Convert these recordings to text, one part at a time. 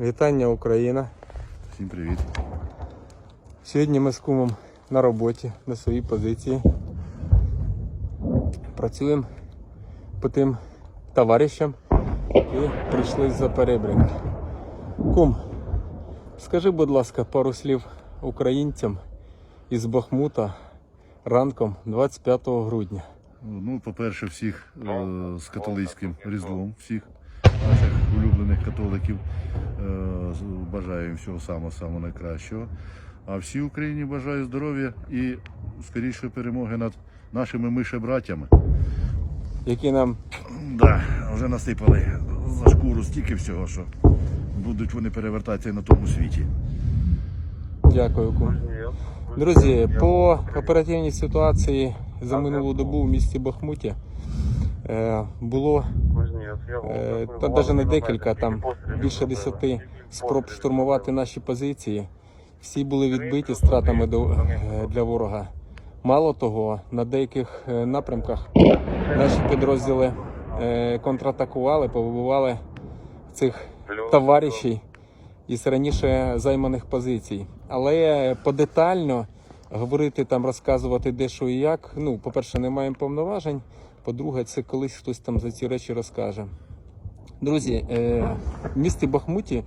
Вітання Україна. Всім привіт. Сьогодні ми з кумом на роботі, на своїй позиції. Працюємо по тим товаришам і прийшли з-за перебріка. Кум, скажи, будь ласка, пару слів українцям із Бахмута ранком 25 грудня. Ну, по-перше, всіх е, з католицьким різдвом, всіх наших улюблених католиків. Е, бажаю їм всього самого самого найкращого. А всій Україні бажаю здоров'я і скорішої перемоги над нашими мишебратями. які нам Да, вже насипали за шкуру стільки всього, що будуть вони перевертатися на тому світі. Дякую, кум. Друзі, по оперативній ситуації за минулу добу в місті Бахмуті було е, та навіть не декілька, там більше десяти спроб штурмувати наші позиції. Всі були відбиті стратами до, е, для ворога. Мало того, на деяких е, напрямках наші підрозділи е, контратакували, повибивали цих товаришів із раніше займаних позицій. Але подетально говорити там, розказувати де що і як. Ну, по-перше, не маємо повноважень. По-друге, це колись хтось там за ці речі розкаже. Друзі, е, в місті Бахмуті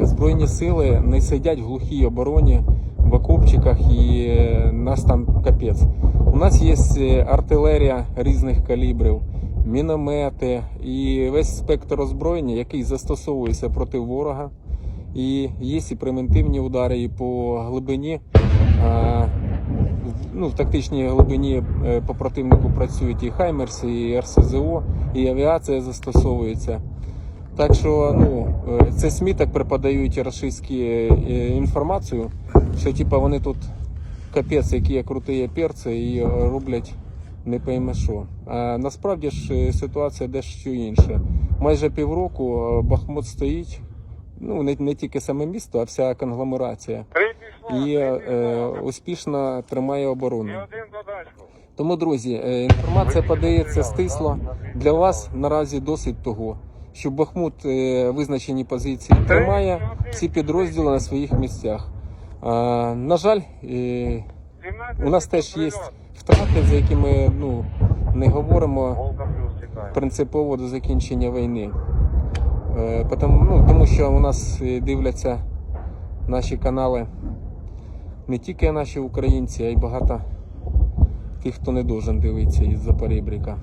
е, Збройні сили не сидять в глухій обороні в окопчиках і е, нас там капець. У нас є артилерія різних калібрів, міномети і весь спектр озброєння, який застосовується проти ворога. І є і превентивні удари і по глибині. Ну, в тактичній глибині е, по противнику працюють і Хаймерс, і РСЗО, і авіація застосовується. Так що ну, е, це СМІ так преподають рашистські е, інформацію, що типа вони тут капець, які круті перці і роблять не пойме що. А насправді ж ситуація дещо інша. Майже півроку Бахмут стоїть, ну не, не тільки саме місто, а вся конгломерація. І е, успішно тримає оборону. Тому, друзі, е, інформація подається стисло. Для вас наразі досить того, що Бахмут е, визначені позиції тримає всі підрозділи на своїх місцях. На жаль, у нас теж є втрати, за які ми ну, не говоримо принципово до закінчення війни. Потому, ну, тому що у нас дивляться наші канали не тільки наші українці, а й багато тих, хто не должен дивитися із-за перебріка.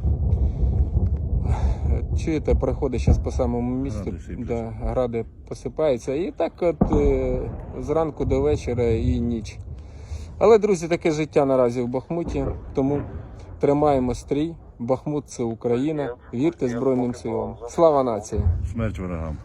Чуєте, проходить зараз по самому місту, Гради да, гради посипаються. І так от е, зранку до вечора і ніч. Але, друзі, таке життя наразі в Бахмуті, тому тримаємо стрій. Бахмут це Україна. Вірте Збройним силам. Слава нації! Смерть ворогам.